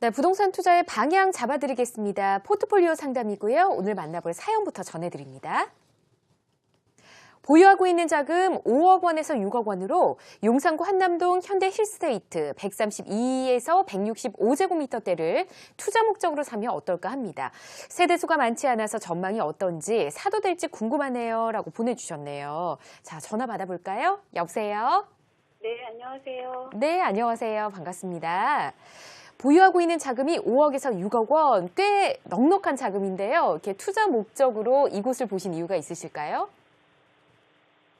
네, 부동산 투자의 방향 잡아드리겠습니다. 포트폴리오 상담이고요. 오늘 만나볼 사연부터 전해드립니다. 보유하고 있는 자금 5억 원에서 6억 원으로 용산구 한남동 현대 힐스테이트 132에서 165제곱미터대를 투자 목적으로 사면 어떨까 합니다. 세대수가 많지 않아서 전망이 어떤지 사도 될지 궁금하네요. 라고 보내주셨네요. 자, 전화 받아볼까요? 여보세요? 네, 안녕하세요. 네, 안녕하세요. 반갑습니다. 보유하고 있는 자금이 5억에서 6억 원, 꽤 넉넉한 자금인데요. 이렇게 투자 목적으로 이곳을 보신 이유가 있으실까요?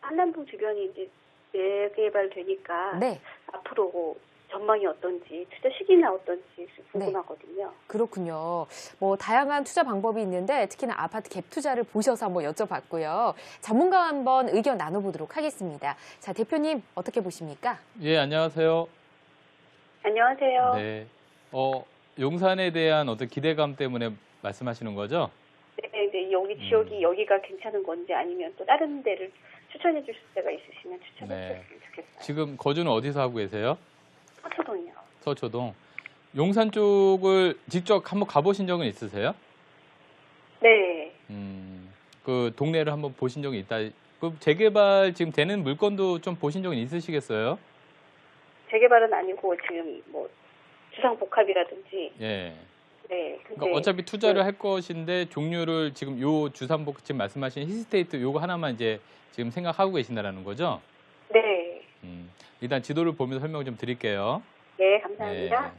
한남동 주변이 이제 재개발되니까 네, 앞으로 전망이 어떤지 투자 시기나 어떤지 궁금하거든요. 그렇군요. 뭐 다양한 투자 방법이 있는데 특히나 아파트 갭 투자를 보셔서 한번 여쭤봤고요. 전문가와 한번 의견 나눠보도록 하겠습니다. 자, 대표님 어떻게 보십니까? 예, 안녕하세요. 안녕하세요. 네. 어, 용산에 대한 어떤 기대감 때문에 말씀하시는 거죠? 네, 네, 여기 음. 지역이 여기가 괜찮은 건지 아니면 또 다른 데를 추천해 주실 데가 있으시면 추천해 네. 주셨으면 좋겠어요. 지금 거주는 어디서 하고 계세요? 서초동이요. 서초동. 용산 쪽을 직접 한번 가보신 적은 있으세요? 네. 음, 그 동네를 한번 보신 적이 있다. 그 재개발 지금 되는 물건도 좀 보신 적은 있으시겠어요? 재개발은 아니고 지금 뭐 주상복합이라든지 예. 네. 그러니까 어차피 투자를 네. 할 것인데 종류를 지금 요 주산복 지금 말씀하신 히스테이트 요거 하나만 이제 지금 생각하고 계신다라는 거죠? 네. 음, 일단 지도를 보면서 설명 좀 드릴게요. 네, 감사합니다. 네.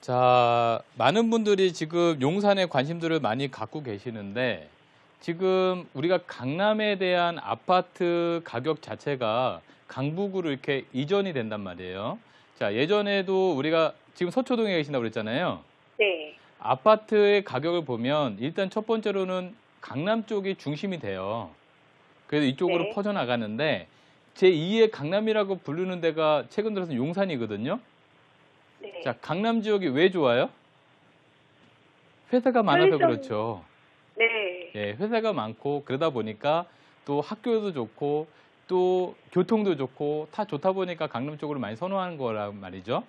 자, 많은 분들이 지금 용산에 관심들을 많이 갖고 계시는데 지금 우리가 강남에 대한 아파트 가격 자체가 강북으로 이렇게 이전이 된단 말이에요. 자, 예전에도 우리가 지금 서초동에 계신다고 그랬잖아요. 네. 아파트의 가격을 보면 일단 첫 번째로는 강남 쪽이 중심이 돼요. 그래서 이쪽으로 네. 퍼져나가는데 제2의 강남이라고 부르는 데가 최근 들어서 용산이거든요. 네. 자, 강남 지역이 왜 좋아요? 회사가 많아서 편의점- 그렇죠. 네. 예, 회사가 많고 그러다 보니까 또 학교도 좋고 또 교통도 좋고 다 좋다 보니까 강남 쪽으로 많이 선호하는 거란 말이죠.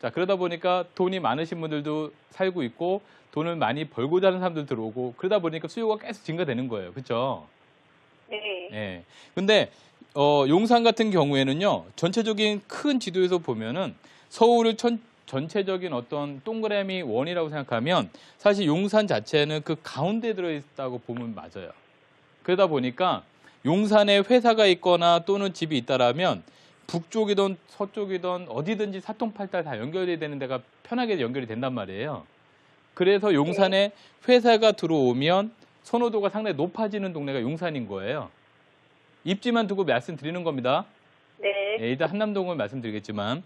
자, 그러다 보니까 돈이 많으신 분들도 살고 있고 돈을 많이 벌고자 하는 사람들 들어오고 그러다 보니까 수요가 계속 증가되는 거예요. 그렇죠? 네. 예. 근데 어, 용산 같은 경우에는요. 전체적인 큰 지도에서 보면은 서울을 전, 전체적인 어떤 동그라미 원이라고 생각하면 사실 용산 자체는 그 가운데 들어 있다고 보면 맞아요. 그러다 보니까 용산에 회사가 있거나 또는 집이 있다라면 북쪽이든 서쪽이든 어디든지 사통팔달 다 연결이 되는 데가 편하게 연결이 된단 말이에요. 그래서 용산에 회사가 들어오면 선호도가 상당히 높아지는 동네가 용산인 거예요. 입지만 두고 말씀드리는 겁니다. 네. 예, 일단 한남동을 말씀드리겠지만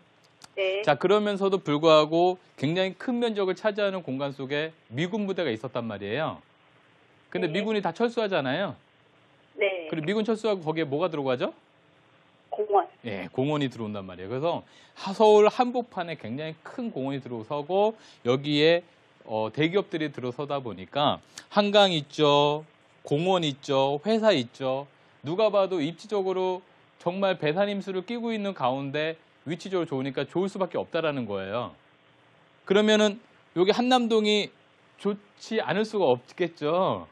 네. 자 그러면서도 불구하고 굉장히 큰 면적을 차지하는 공간 속에 미군 부대가 있었단 말이에요. 근데 네. 미군이 다 철수하잖아요. 네. 그리고 미군 철수하고 거기에 뭐가 들어가죠? 공원. 예, 공원이 들어온단 말이에요. 그래서 하- 서울 한복판에 굉장히 큰 공원이 들어서고 여기에 어, 대기업들이 들어서다 보니까 한강 있죠, 공원 있죠, 회사 있죠. 누가 봐도 입지적으로 정말 배산임수를 끼고 있는 가운데 위치적으로 좋으니까 좋을 수밖에 없다라는 거예요. 그러면은 여기 한남동이 좋지 않을 수가 없겠죠.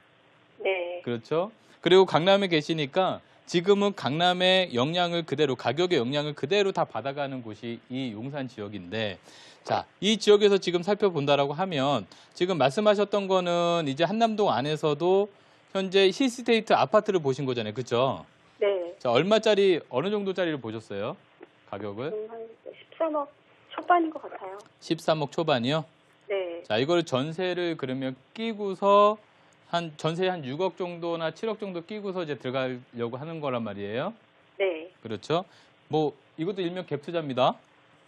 네. 그렇죠. 그리고 강남에 계시니까 지금은 강남의 영향을 그대로 가격의 영향을 그대로 다 받아가는 곳이 이 용산 지역인데 자, 이 지역에서 지금 살펴본다라고 하면 지금 말씀하셨던 거는 이제 한남동 안에서도 현재 힐스테이트 아파트를 보신 거잖아요. 그렇죠? 네. 자, 얼마짜리 어느 정도짜리를 보셨어요? 가격을? 음, 한 13억 초반인 것 같아요. 13억 초반이요? 네. 자, 이걸 전세를 그러면 끼고서 한 전세 한 6억 정도나 7억 정도 끼고서 이제 들어가려고 하는 거란 말이에요. 네. 그렇죠? 뭐 이것도 일명 갭 투자입니다.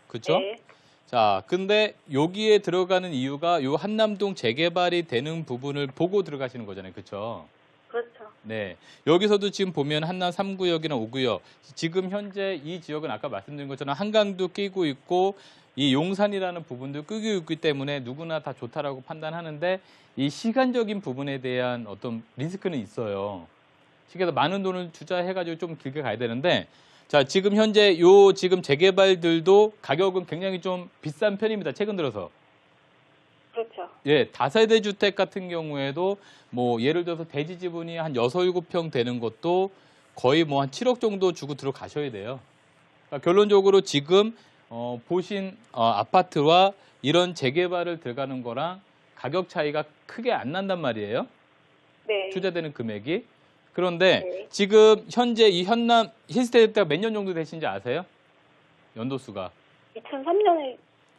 그렇죠? 네. 자, 근데 여기에 들어가는 이유가 요 한남동 재개발이 되는 부분을 보고 들어가시는 거잖아요. 그렇죠? 네. 여기서도 지금 보면 한남 3구역이나 5구역 지금 현재 이 지역은 아까 말씀드린 것처럼 한강도 끼고 있고 이 용산이라는 부분도 끼고 있기 때문에 누구나 다 좋다라고 판단하는데 이 시간적인 부분에 대한 어떤 리스크는 있어요. 시계에서 많은 돈을 투자해가지고 좀 길게 가야 되는데 자, 지금 현재 요 지금 재개발들도 가격은 굉장히 좀 비싼 편입니다. 최근 들어서. 예, 다세대 주택 같은 경우에도 뭐 예를 들어서 대지 지분이 한 6, 7평 되는 것도 거의 뭐 한 7억 정도 주고 들어가셔야 돼요. 그러니까 결론적으로 지금 어, 보신 어, 아파트와 이런 재개발을 들어가는 거랑 가격 차이가 크게 안 난단 말이에요. 네. 투자되는 금액이. 그런데 네. 지금 현재 이 현남 힐스테이트가 몇 년 정도 되신지 아세요? 연도수가. 2003년에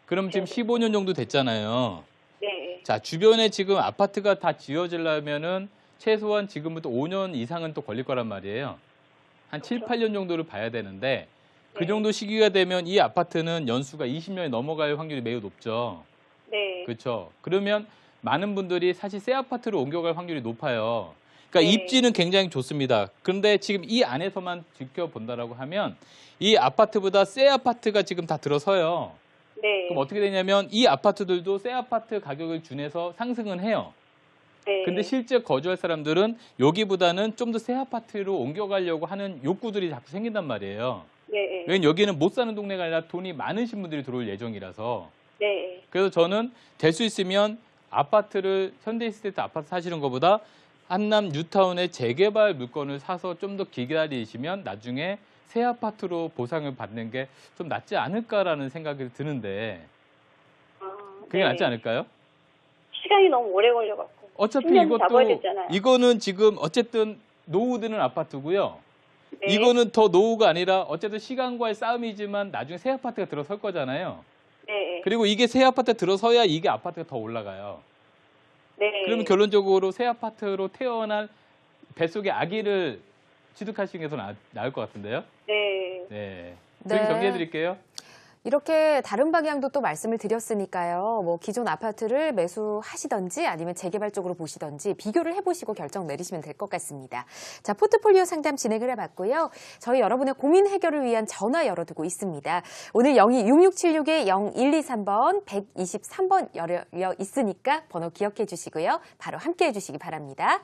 그럼 지금 네. 15년 정도 됐잖아요. 네. 자, 주변에 지금 아파트가 다 지어지려면은 최소한 지금부터 5년 이상은 또 걸릴 거란 말이에요. 한 7, 그렇죠. 8년 정도를 봐야 되는데 그 네. 정도 시기가 되면 이 아파트는 연수가 20년이 넘어갈 확률이 매우 높죠. 네. 그렇죠. 그러면 많은 분들이 사실 새 아파트로 옮겨갈 확률이 높아요. 그러니까 네. 입지는 굉장히 좋습니다. 그런데 지금 이 안에서만 지켜본다라고 하면 이 아파트보다 새 아파트가 지금 다 들어서요. 네. 그럼 어떻게 되냐면 이 아파트들도 새 아파트 가격을 준해서 상승은 해요. 네. 근데 실제 거주할 사람들은 여기보다는 좀 더 새 아파트로 옮겨가려고 하는 욕구들이 자꾸 생긴단 말이에요. 네. 왜냐면 여기는 못 사는 동네가 아니라 돈이 많으신 분들이 들어올 예정이라서. 네. 그래서 저는 될 수 있으면 아파트를 현대시스테이트 아파트 사시는 것보다 한남 뉴타운의 재개발 물건을 사서 좀 더 기다리시면 나중에 새 아파트로 보상을 받는 게 좀 낫지 않을까라는 생각이 드는데 아, 그게 네. 낫지 않을까요? 시간이 너무 오래 걸려갖고. 어차피 10년 잡아야 이것도. 이거는 지금 어쨌든 노후 드는 아파트고요. 네. 이거는 더 노후가 아니라 어쨌든 시간과의 싸움이지만 나중에 새 아파트가 들어설 거잖아요. 네. 그리고 이게 새 아파트 들어서야 이게 아파트가 더 올라가요. 네. 그러면 결론적으로 새 아파트로 태어난 뱃속의 아기를 취득하시는 게 더 나을 것 같은데요. 네. 네. 네. 그렇게 정리해 드릴게요. 이렇게 다른 방향도 또 말씀을 드렸으니까요. 뭐 기존 아파트를 매수하시던지 아니면 재개발 쪽으로 보시던지 비교를 해보시고 결정 내리시면 될 것 같습니다. 자, 포트폴리오 상담 진행을 해봤고요. 저희 여러분의 고민 해결을 위한 전화 열어두고 있습니다. 오늘 026676에 0123번, 123번 열려 있으니까 번호 기억해 주시고요. 바로 함께 해주시기 바랍니다.